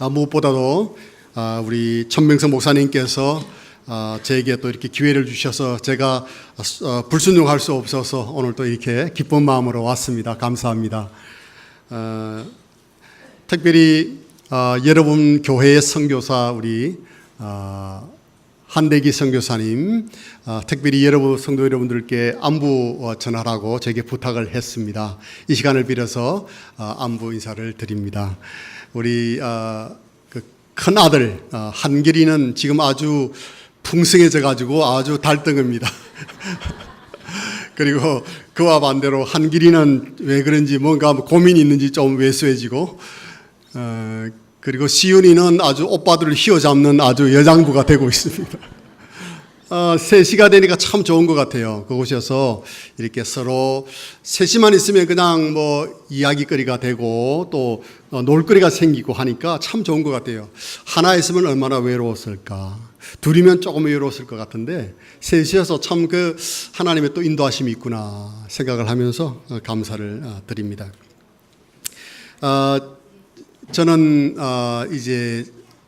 아, 무엇보다도 아, 우리 천명석 목사님께서 아, 저에게 또 이렇게 기회를 주셔서 제가 어, 불순종할 수 없어서 오늘 또 이렇게 기쁜 마음으로 왔습니다. 감사합니다. 어, 특별히 어, 여러분 교회의 선교사 우리 어, 한대기 선교사님, 어, 특별히 여러분 성도 여러분들께 안부 어, 전하라고 제게 부탁을 했습니다. 이 시간을 빌어서 어, 안부 인사를 드립니다. 우리 어, 그큰 아들 어, 한길이는 지금 아주 풍성해져 가지고 아주 달덩입니다. 그리고 그와 반대로 한길이는 왜 그런지 뭔가 고민이 있는지 좀 왜소해지고 어, 그리고 시윤이는 아주 오빠들을 휘어잡는 아주 여장부가 되고 있습니다. 어, 3시가 되니까 참 좋은 것 같아요. 그곳에서 이렇게 서로 셋이만 있으면 그냥 뭐 이야기거리가 되고 또 어, 놀거리가 생기고 하니까 참 좋은 것 같아요. 하나 있으면 얼마나 외로웠을까. 둘이면 조금 외로웠을 것 같은데 셋이어서 참 그 하나님의 또 인도하심이 있구나 생각을 하면서 어, 감사를 어, 드립니다. 어, 저는 어, 이제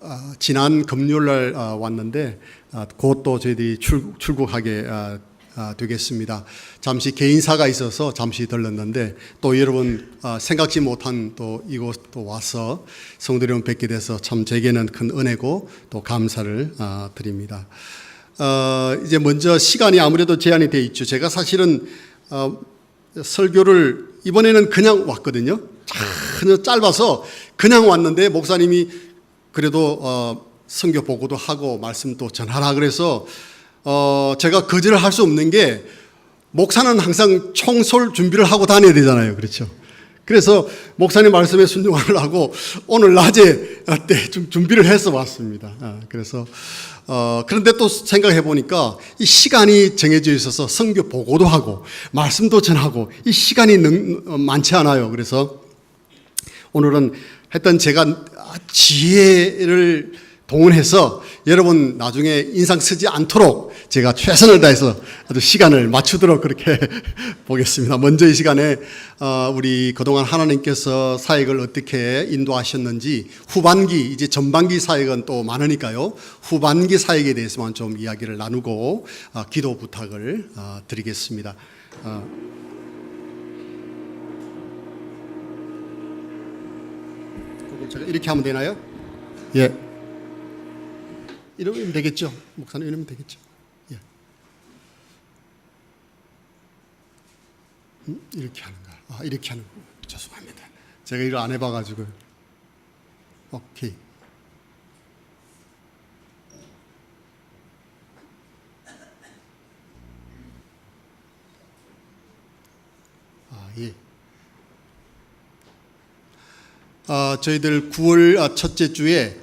어, 지난 금요일 날 어, 왔는데 어, 곧 또 저희들이 출, 출국하게 어, 어, 되겠습니다. 잠시 개인사가 있어서 잠시 들렀는데 또 여러분 어, 생각지 못한 또 이곳 또 와서 성도 여러분 뵙게 돼서 참 제게는 큰 은혜고 또 감사를 어, 드립니다. 어, 이제 먼저 시간이 아무래도 제한이 돼 있죠. 제가 사실은 어, 설교를 이번에는 그냥 왔거든요. 전혀 짧아서 그냥 왔는데 목사님이 그래도 어, 성교 보고도 하고 말씀도 전하라 그래서 어, 제가 거절을 할 수 없는 게 목사는 항상 총솔 준비를 하고 다녀야 되잖아요. 그렇죠. 그래서 목사님 말씀에 순종하려고 오늘 낮에 때 좀 준비를 해서 왔습니다. 아, 그래서 어, 그런데 또 생각해 보니까 이 시간이 정해져 있어서 성교 보고도 하고 말씀도 전하고 이 시간이 능, 어, 많지 않아요. 그래서 오늘은 했던 제가 지혜를 동원해서 여러분 나중에 인상 쓰지 않도록 제가 최선을 다해서 아주 시간을 맞추도록 그렇게 보겠습니다. 먼저 이 시간에 어, 우리 그동안 하나님께서 사역을 어떻게 인도하셨는지 후반기 이제 전반기 사역은 또 많으니까요. 후반기 사역에 대해서만 좀 이야기를 나누고 어, 기도 부탁을 어, 드리겠습니다. 제가 이렇게 하면 되나요? 예. 이러면 되겠죠? 목사님 이러면 되겠죠? 예. 음, 이렇게 하는가? 아, 이렇게 하는 거. 죄송합니다. 제가 이걸 안 해봐가지고. 오케이. 아, 예. 어, 저희들 9월 아, 첫째 주에 어,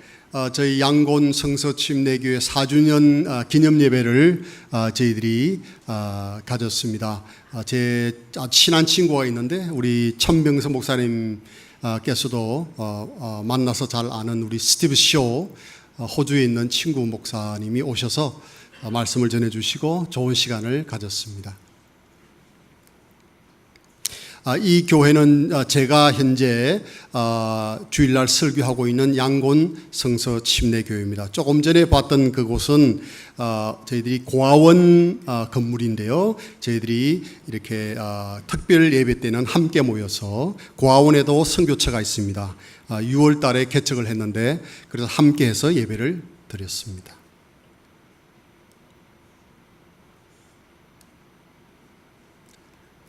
저희 양곤 성서 침례교회 4주년 어, 기념 예배를 어, 저희들이 어, 가졌습니다. 어, 제 아, 친한 친구가 있는데 우리 천병서 목사님께서도 어, 어, 만나서 잘 아는 우리 스티브 쇼 어, 호주에 있는 친구 목사님이 오셔서 어, 말씀을 전해주시고 좋은 시간을 가졌습니다. 아, 이 교회는 어, 제가 현재 어, 주일날 설교하고 있는 양곤 성서 침례교회입니다. 조금 전에 봤던 그곳은 어, 저희들이 고아원 건물인데요. 저희들이 이렇게 특별 예배 때는 함께 모여서 고아원에도 선교처가 있습니다. 6월 달에 개척을 했는데 그래서 함께해서 예배를 드렸습니다.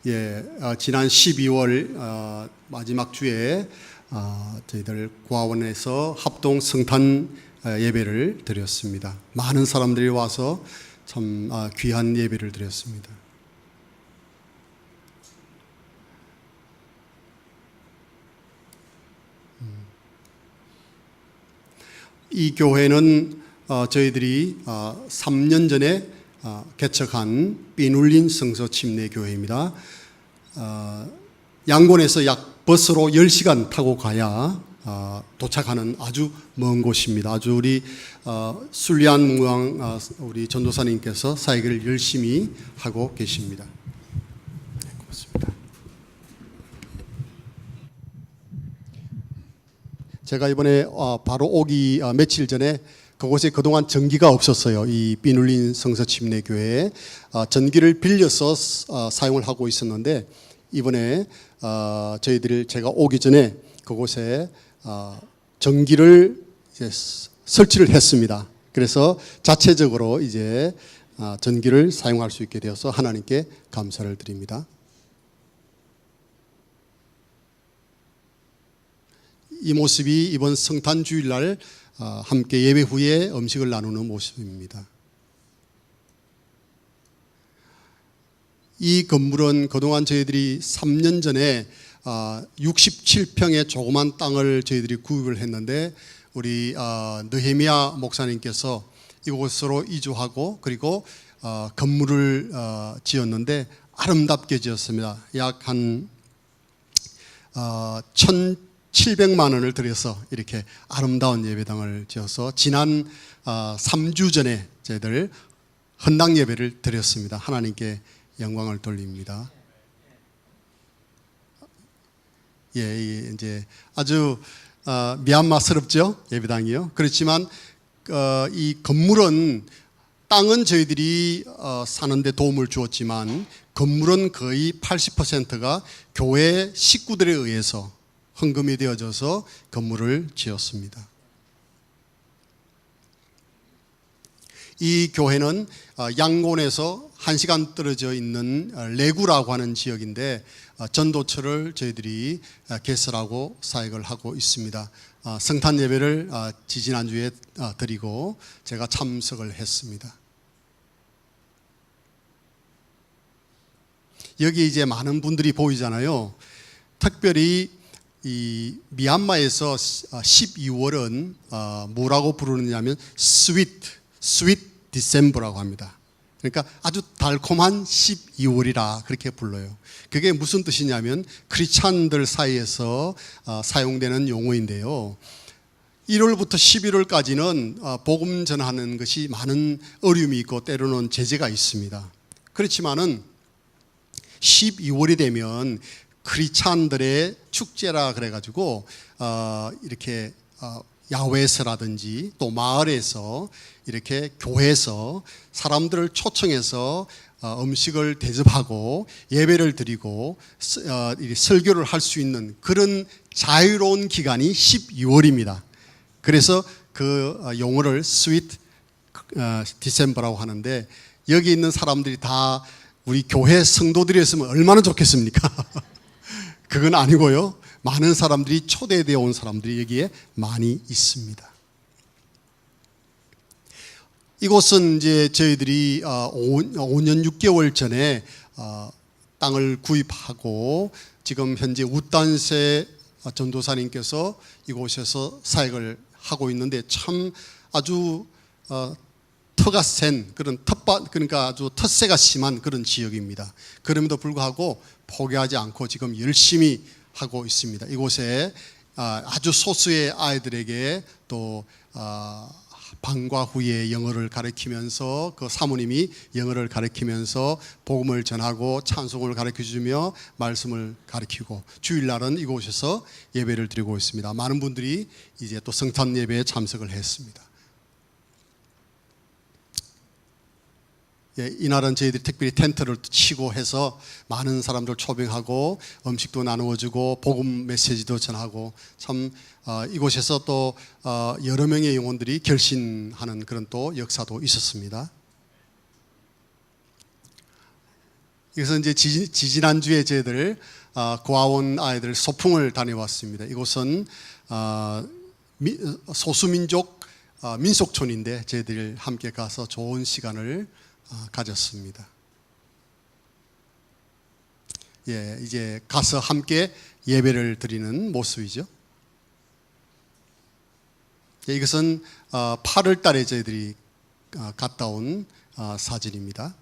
예, 어, 지난 12월 어, 마지막 주에 어, 저희들 고아원에서 합동 성탄 어, 예배를 드렸습니다. 많은 사람들이 와서 참 아, 귀한 예배를 드렸습니다. 음. 이 교회는 어, 저희들이 어, 3년 전에 어, 개척한 삐눌린 성서 침례 교회입니다. 어, 양곤에서 약 버스로 10시간 타고 가야 어, 도착하는 아주 먼 곳입니다. 아주 우리 어, 순리한 무왕 어, 우리 전도사님께서 사역을 열심히 하고 계십니다. 네, 고맙습니다. 제가 이번에 어, 바로 오기 어, 며칠 전에 그곳에 그동안 전기가 없었어요. 이 비눌린 성서 침례 교회에 어, 전기를 빌려서 어, 사용을 하고 있었는데 이번에 어, 저희들이 제가 오기 전에 그곳에 어, 전기를 설치를 했습니다. 그래서 자체적으로 이제 어, 전기를 사용할 수 있게 되어서 하나님께 감사를 드립니다. 이 모습이 이번 성탄 주일날 어, 어, 함께 예배 후에 음식을 나누는 모습입니다. 이 건물은 그동안 저희들이 3년 전에 어, 67평의 조그만 땅을 저희들이 구입을 했는데 우리 어, 느헤미야 목사님께서 이곳으로 이주하고 그리고 건물을 지었는데 아름답게 지었습니다. 약 한 700만 원을 들여서 이렇게 아름다운 예배당을 지어서 지난 어, 3주 전에 저희들 헌당 예배를 드렸습니다. 하나님께 영광을 돌립니다. 예, 이제 아주 어, 미얀마스럽죠 예배당이요. 그렇지만 어, 이 건물은 땅은 저희들이 사는데 도움을 주었지만 건물은 거의 80%가 교회 식구들에 의해서 헌금이 되어져서 건물을 지었습니다. 이 교회는 어, 양곤에서 한 시간 떨어져 있는 어, 레구라고 하는 지역인데 어, 전도처를 저희들이 어, 개설하고 사역을 하고 있습니다. 어, 성탄 예배를 어, 지지난주에 어, 드리고 제가 참석을 했습니다. 여기 이제 많은 분들이 보이잖아요. 특별히 이 미얀마에서 12월은 어, 뭐라고 부르느냐면 스윗 스윗 디셈버라고 합니다. 그러니까 아주 달콤한 12월이라 그렇게 불러요. 그게 무슨 뜻이냐면 크리스찬들 사이에서 어, 사용되는 용어인데요. 1월부터 11월까지는 어, 복음 전하는 것이 많은 어려움이 있고 때로는 제재가 있습니다. 그렇지만은 12월이 되면 크리스찬들의 축제라 그래가지고 어, 이렇게 어, 야외에서라든지 또 마을에서 이렇게 교회에서 사람들을 초청해서 어, 음식을 대접하고 예배를 드리고 스- 어, 이 설교를 할 수 있는 그런 자유로운 기간이 12월입니다. 그래서 그 어, 용어를 스윗 어, 디셈버라고 하는데 여기 있는 사람들이 다 우리 교회 성도들이었으면 얼마나 좋겠습니까? 그건 아니고요. 많은 사람들이 초대되어 온 사람들이 여기에 많이 있습니다. 이곳은 이제 저희들이 5년 6개월 전에 어, 땅을 구입하고 지금 현재 우단세 전도사님께서 이곳에서 사역을 하고 있는데 참 아주 어, 터가 센 그런 텃밭 그러니까 아주 텃세가 심한 그런 지역입니다. 그럼에도 불구하고 포기하지 않고 지금 열심히 하고 있습니다. 이곳에 아, 아주 소수의 아이들에게 또 아, 방과 후에 영어를 가르치면서 그 사모님이 영어를 가르치면서 복음을 전하고 찬송을 가르쳐 주며 말씀을 가르치고 주일날은 이곳에서 예배를 드리고 있습니다. 많은 분들이 이제 또 성탄 예배에 참석을 했습니다. 예, 이날은 저희들이 특별히 텐트를 치고 해서 많은 사람들 초빙하고 음식도 나누어주고 복음 메시지도 전하고 참 어, 이곳에서 또 어, 여러 명의 영혼들이 결신하는 그런 또 역사도 있었습니다. 그래서 이제 지, 지난주에 저희들 어, 고아원 아이들 소풍을 다녀왔습니다. 이곳은 어, 미, 소수민족 어, 민속촌인데 저희들 함께 가서 좋은 시간을 어, 가졌습니다. 예, 이제 가서 함께 예배를 드리는 모습이죠. 예, 이것은 어, 8월 달에 저희들이 어, 갔다 온 어, 사진입니다.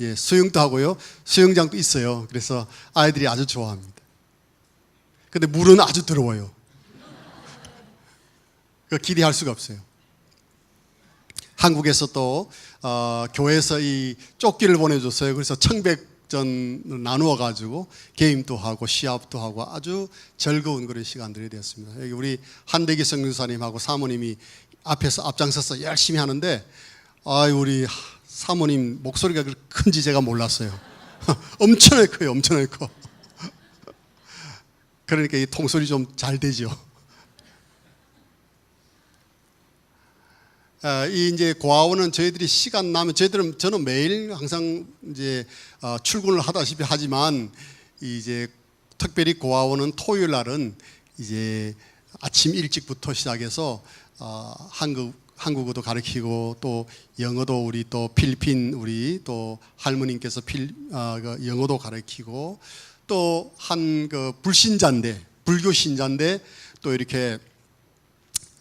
예, 수영도 하고요. 수영장도 있어요. 그래서 아이들이 아주 좋아합니다. 근데 물은 아주 더러워요. 그 기대할 수가 없어요. 한국에서 또 어, 교회에서 이 조끼를 보내줬어요. 그래서 청백 작전 나누어 가지고 게임도 하고 시합도 하고 아주 즐거운 그런 시간들이 되었습니다. 여기 우리 한대기 성교사님하고 사모님이 앞에서 앞장서서 열심히 하는데 아 우리 사모님 목소리가 큰지 제가 몰랐어요. 엄청나게 커요, 엄청나게 커. 그러니까 이 통솔이 좀 잘 되죠. 이 이제 고아원은 저희들이 시간 나면 저희들은 저는 매일 항상 이제 어, 출근을 하다시피 하지만 이제 특별히 고아원은 토요일 날은 이제 아침 일찍부터 시작해서 어, 한국 한국어도 가르치고 또 영어도 우리 또 필리핀 우리 또 할머님께서 필 어, 그 영어도 가르치고 또 한 그 불신자인데 불교 신자인데 또 이렇게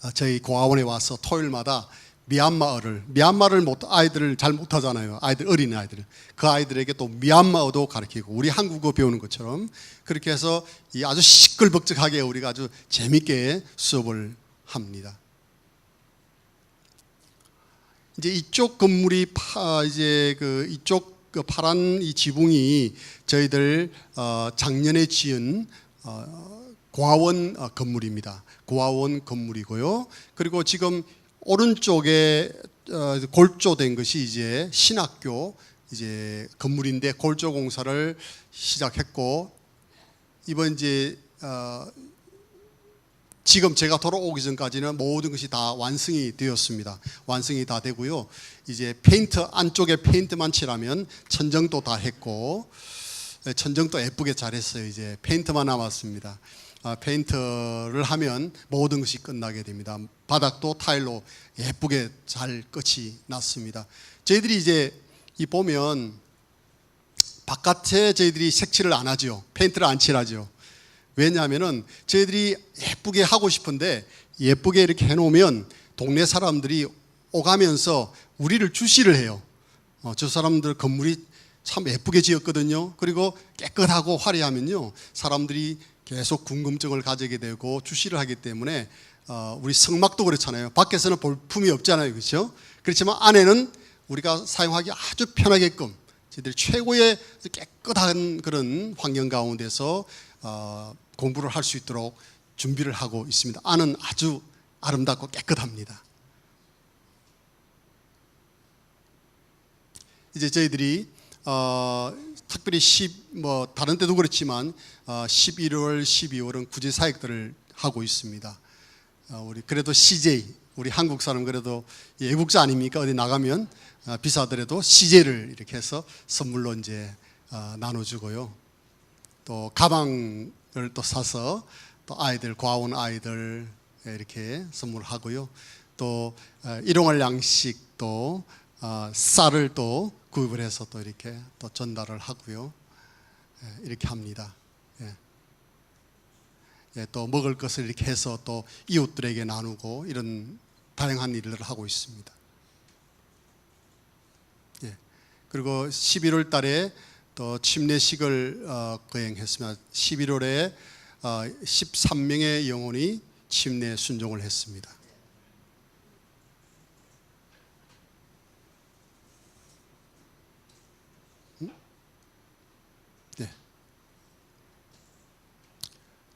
아, 저희 고아원에 와서 토요일마다 미얀마어를 미얀마를 못 아이들을 잘 못하잖아요. 아이들 어린 아이들 그 아이들에게 또 미얀마어도 가르치고 우리 한국어 배우는 것처럼 그렇게 해서 이 아주 시끌벅적하게 우리가 아주 재밌게 수업을 합니다. 이제 이쪽 건물이 파, 이제 그 이쪽 그 파란 이 지붕이 저희들 어, 작년에 지은 어, 고아원 어, 건물입니다. 고아원 건물이고요. 그리고 지금 오른쪽에 어, 골조된 것이 이제 신학교 이제 건물인데 골조 공사를 시작했고 이번 이제 어, 지금 제가 돌아오기 전까지는 모든 것이 다 완성이 되었습니다. 완성이 다 되고요. 이제 페인트 안쪽에 페인트만 칠하면 천정도 다 했고 네, 천정도 예쁘게 잘했어요. 이제 페인트만 남았습니다. 아, 페인트를 하면 모든 것이 끝나게 됩니다. 바닥도 타일로 예쁘게 잘 끝이 났습니다. 저희들이 이제 이 보면 바깥에 저희들이 색칠을 안 하죠. 페인트를 안 칠하죠. 왜냐하면은 저희들이 예쁘게 하고 싶은데 예쁘게 이렇게 해놓으면 동네 사람들이 오가면서 우리를 주시를 해요. 어, 저 사람들 건물이 참 예쁘게 지었거든요. 그리고 깨끗하고 화려하면요. 사람들이 계속 궁금증을 가지게 되고 주시를 하기 때문에 어, 우리 성막도 그렇잖아요. 밖에서는 볼품이 없잖아요. 그렇죠? 그렇지만 안에는 우리가 사용하기 아주 편하게끔 저희들 최고의 깨끗한 그런 환경 가운데서 어, 공부를 할 수 있도록 준비를 하고 있습니다. 안은 아주 아름답고 깨끗합니다. 이제 저희들이 어, 특별히 10, 뭐 다른 때도 그렇지만 어, 11월, 12월은 구제 사역들을 하고 있습니다. 어, 우리 그래도 CJ 우리 한국 사람 그래도 외국자 아닙니까? 어디 나가면 어, 비싸더라도 CJ를 이렇게 해서 선물로 이제 어, 나눠주고요. 또 가방을 또 사서 또 아이들 과원 아이들 이렇게 선물하고요. 또 어, 일용할 양식 또 어, 쌀을 또 구입을 해서 또 이렇게 또 전달을 하고요. 예, 이렇게 합니다. 예. 예, 또 먹을 것을 이렇게 해서 또 이웃들에게 나누고 이런 다양한 일들을 하고 있습니다. 예. 그리고 11월 달에 또 침례식을 어, 거행했습니다. 11월에 어, 13명의 영혼이 침례 순종을 했습니다.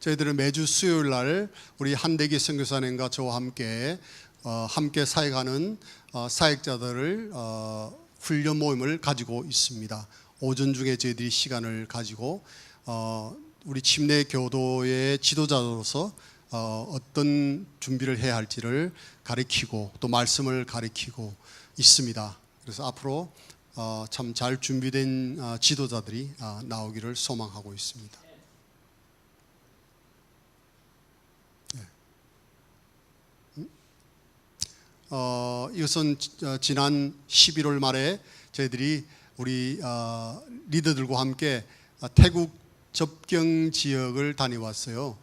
저희들은 매주 수요일 날 우리 한대기 선교사님과 저와 함께 어, 함께 사역하는 어, 사역자들을 어, 훈련 모임을 가지고 있습니다. 오전 중에 저희들이 시간을 가지고 어, 우리 침례 교도의 지도자로서 어, 어떤 준비를 해야 할지를 가르치고 또 말씀을 가르치고 있습니다. 그래서 앞으로 어, 참 잘 준비된 어, 지도자들이 어, 나오기를 소망하고 있습니다. 어, 이것은 지- 어, 지난 11월 말에 저희들이 우리 어, 리더들과 함께 어, 태국 접경 지역을 다녀왔어요.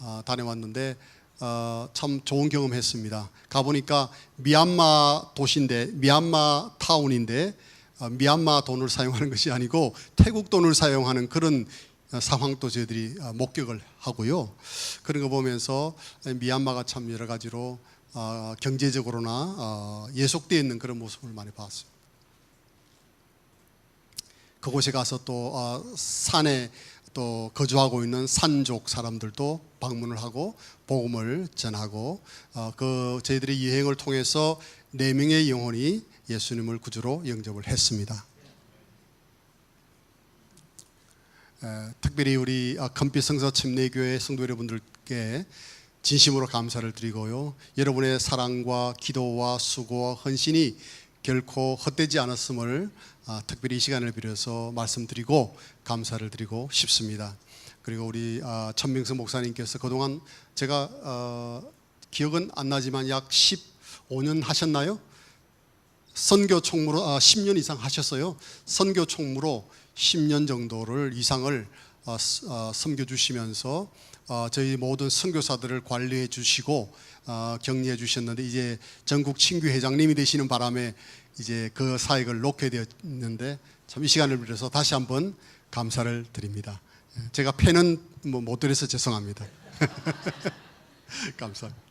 어, 다녀왔는데 어, 참 좋은 경험했습니다. 가보니까 미얀마 도시인데 미얀마 타운인데 어, 미얀마 돈을 사용하는 것이 아니고 태국 돈을 사용하는 그런 어, 상황도 저희들이 어, 목격을 하고요. 그런 거 보면서 미얀마가 참 여러 가지로 어, 경제적으로나 어, 예속되어 있는 그런 모습을 많이 봤어요. 그곳에 가서 또 어, 산에 또 거주하고 있는 산족 사람들도 방문을 하고 복음을 전하고 어, 그 저희들의 여행을 통해서 네 명의 영혼이 예수님을 구주로 영접을 했습니다. 에, 특별히 우리 아, 금빛성서 침례교회 성도 여러분들께 진심으로 감사를 드리고요. 여러분의 사랑과 기도와 수고와 헌신이 결코 헛되지 않았음을 아, 특별히 이 시간을 빌어서 말씀드리고 감사를 드리고 싶습니다. 그리고 우리 아, 천명수 목사님께서 그동안 제가 어, 기억은 안 나지만 약 15년 하셨나요? 선교 총무로 아, 10년 이상 하셨어요. 선교 총무로 10년 정도를 이상을 섬겨 주시면서 어, 저희 모든 선교사들을 관리해 주시고 어, 격리해 주셨는데 이제 전국 친구 회장님이 되시는 바람에 이제 그 사역을 놓게 되었는데 참 이 시간을 빌어서 다시 한번 감사를 드립니다. 예, 제가 팬은 뭐 못 드려서 죄송합니다. 감사합니다.